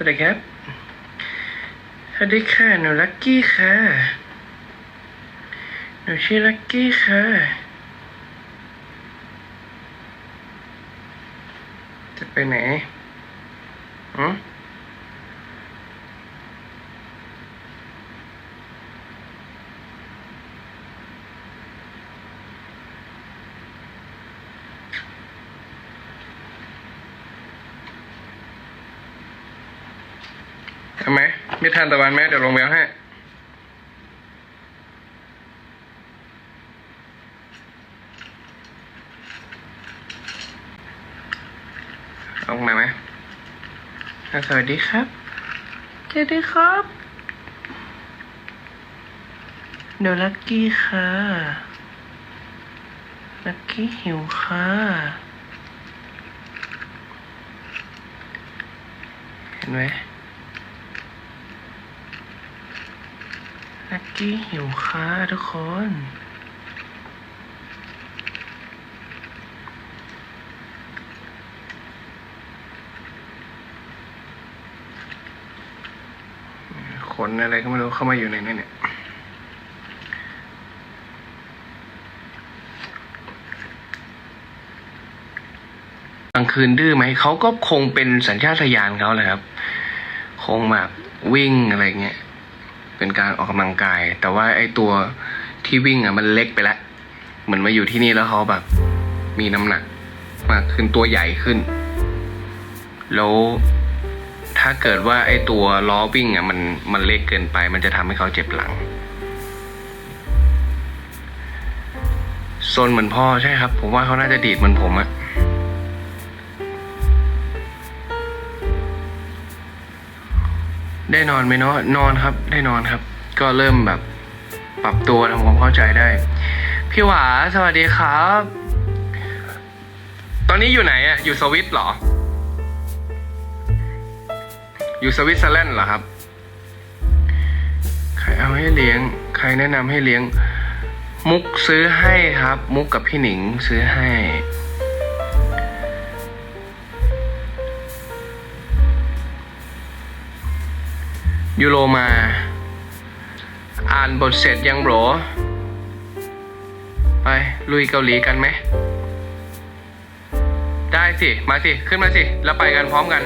สวัสดีครับ สวัสดีค่ะ หนูลักกี้ค่ะ หนูชื่อลักกี้ค่ะ จะไปไหนอืม ทำไหมไม่ทานตะวันไหมเดี๋ยวลงแมวให้ลงมาไหมอะสวัสดีครับสวัสดีครับหนูลักกี้ค่ะลักกี้หิวค่ะเห็นไหม ลักกี้หิวค่ะทุกคน ขนอะไรก็ไม่รู้เข้ามาอยู่ในนี้เนี่ยกลางคืนดื้อไหม เขาก็คงเป็นสัญชาตญาณเขาแหละครับ คงแบบวิ่งอะไรเงี้ย เป็นการออกกำลังกาย แต่ว่าไอ้ตัวที่วิ่งอะมันเล็กไปแล้วเหมือนมาอยู่ที่นี่แล้วเขาแบบ มีน้ำหนักมากขึ้นตัวใหญ่ขึ้น แล้วถ้าเกิดว่าไอ้ตัวล้อวิ่งอะมันมันเล็กเกินไป มันจะทำให้เขาเจ็บหลังโซนเหมือนพ่อใช่ครับ ผมว่าเขาน่าจะดีดเหมือนผมอะ ได้นอนไหมเนาะนอนครับ ได้นอนครับ ก็เริ่มแบบปรับตัวทำความเข้าใจได้ พี่หวาสวัสดีครับ ตอนนี้อยู่ไหนอะอยู่สวิตเหรอ อยู่สวิตเซอร์แลนด์เหรอครับ ใครเอาให้เลี้ยง ใครแนะนำให้เลี้ยง มุกซื้อให้ครับ มุกกับพี่หนิงซื้อให้ ยูโรมา อ่านบทเสร็จยังโบรไปลุยเกาหลีกันไหม ได้สิ มาสิ ขึ้นมาสิ แล้วไปกันพร้อมกัน